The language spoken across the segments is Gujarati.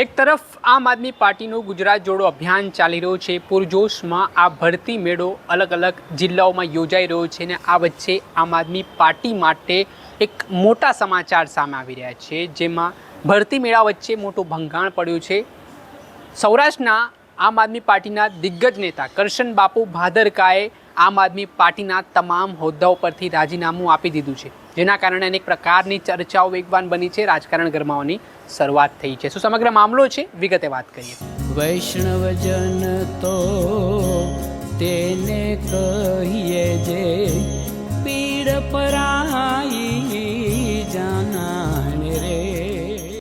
એક તરફ આમ આદમી પાર્ટીનું ગુજરાત જોડો અભિયાન ચાલી રહ્યું છે, પૂરજોશમાં આ ભરતી મેળો અલગ અલગ જિલ્લાઓમાં યોજાઈ રહ્યો છે અને આ વચ્ચે આમ આદમી પાર્ટી માટે એક મોટા સમાચાર સામે આવી રહ્યા છે, જેમાં ભરતી મેળા વચ્ચે મોટું ભંગાણ પડ્યું છે. સૌરાષ્ટ્રના આમ આદમી પાર્ટીના દિગ્ગજ નેતા કરશન બાપુ ભાદરકાએ આમ આદમી પાર્ટીના તમામ હોદ્દાઓ પરથી રાજીનામું આપી દીધું છે. જેના કારણે અનેક પ્રકારની ચર્ચાઓ વેગવાન બની છે. રાજકારણ ગરમાવાની શરૂઆત થઈ છે. શું સમગ્ર મામલો છે? વિગતે વાત કરીએ. વૈષ્ણવજન તો તેને કહીએ જે પીડ પરાઈ જાનાને રે.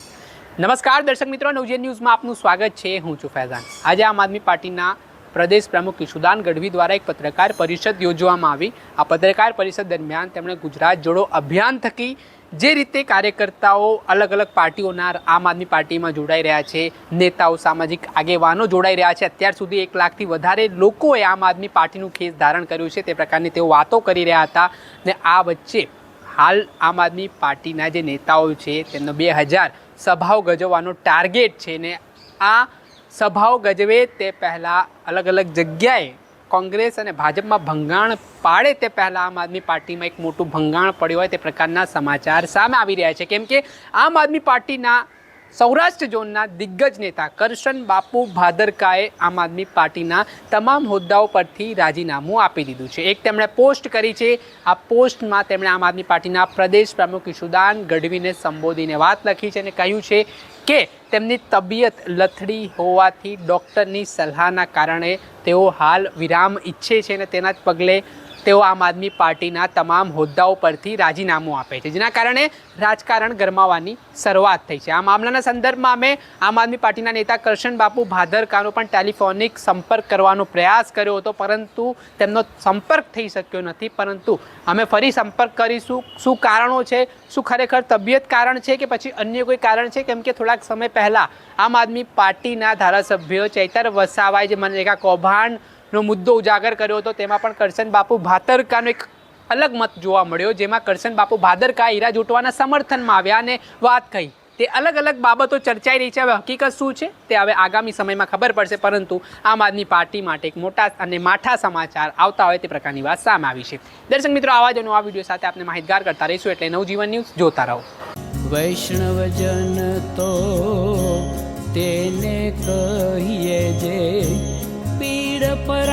નમસ્કાર દર્શક મિત્રો નવજેન ન્યૂઝમાં આપનું સ્વાગત છે. હું છું ફૈઝાન. આજે આમ આદમી પાર્ટીના પ્રદેશ પ્રમુખ ઈશુદાન ગઢવી દ્વારા એક પત્રકાર પરિષદ યોજવામાં આવી. આ પત્રકાર પરિષદ દરમિયાન તેમણે ગુજરાત જોડો અભિયાન થકી જે રીતે કાર્યકર્તાઓ અલગ અલગ પાર્ટીઓના આમ આદમી પાર્ટીમાં જોડાઈ રહ્યા છે, નેતાઓ, સામાજિક આગેવાનો જોડાઈ રહ્યા છે, અત્યાર સુધી એક લાખથી વધારે લોકોએ આમ આદમી પાર્ટીનું ખેસ ધારણ કર્યું છે. તે પ્રકારની તેઓ વાતો કરી રહ્યા હતા ને આ વચ્ચે હાલ આમ આદમી પાર્ટીના જે નેતાઓ છે, તેમનો બે હજાર સભાઓ ગજવવાનો ટાર્ગેટ છે ને આ સભાઓ ગજવે તે પહેલાં અલગ અલગ જગ્યાએ કોંગ્રેસ અને ભાજપમાં ભંગાણ પાડે તે પહેલાં આમ આદમી પાર્ટીમાં એક મોટું ભંગાણ પડ્યું હોય તે પ્રકારના સમાચાર સામે આવી રહ્યા છે. કેમ કે આમ આદમી પાર્ટીના સૌરાષ્ટ્ર ઝોનના દિગ્ગજ નેતા કરશન બાપુ ભાદરકાએ આમ આદમી પાર્ટીના તમામ હોદ્દાઓ પરથી રાજીનામું આપી દીધું છે. એક તેમણે પોસ્ટ કરી છે. આ પોસ્ટમાં તેમણે આમ આદમી પાર્ટીના પ્રદેશ પ્રમુખ ઈશુદાન ગઢવીને સંબોધીને વાત લખી છે અને કહ્યું છે કે તેમની તબિયત લથડી હોવાથી ડૉક્ટરની સલાહના કારણે તેઓ હાલ વિરામ ઈચ્છે છે અને તેના જ પગલે તેઓ આમ આદમી પાર્ટીના તમામ હોદ્દાઓ પરથી રાજીનામું આપે છે, જેના કારણે રાજકારણ ગરમાવાની શરૂઆત થઈ છે. આ મામલાના સંદર્ભમાં અમે આમ આદમી પાર્ટીના નેતા કરશન બાપુ ભાદરકાનો પણ ટેલિફોનિક સંપર્ક કરવાનો પ્રયાસ કર્યો હતો, પરંતુ તેમનો સંપર્ક થઈ શક્યો નથી, પરંતુ અમે ફરી સંપર્ક કરીશું. શું કારણો છે? શું ખરેખર તબિયત કારણ છે કે પછી અન્ય કોઈ કારણ છે? કેમ કે થોડાક સમય પહેલાં આમ આદમી પાર્ટીના ધારાસભ્ય ચૈતર વસાવાએ જે મનરેગા કૌભાંડનો મુદ્દો ઉજાગર કર્યો હતો, તેમાં પણ કરશન બાપુ ભાતરકાનો એક અલગ મત જોવા મળ્યો, જેમાં કરશન બાપુ ભાદરકા હીરા જૂટવાના સમર્થનમાં આવ્યા અને વાત કહી. તે અલગ અલગ બાબતો ચર્ચાઈ રહી છે, હવે હકીકત શું છે? તે હવે આગામી સમયમાં ખબર પડશે, પરંતુ આમ આદમી પાર્ટી માટે એક મોટા અને માઠા સમાચાર આવતા હોય તે પ્રકારની વાત સામે આવી છે. દર્શક મિત્રો, આવા જ આ વીડિયો સાથે આપણે માહિતગાર કરતા રહીશું, એટલે નવજીવન ન્યૂઝ જોતા રહો. વૈષ્ણવજન તો તેને કહીએ જે પીડ પરાઈ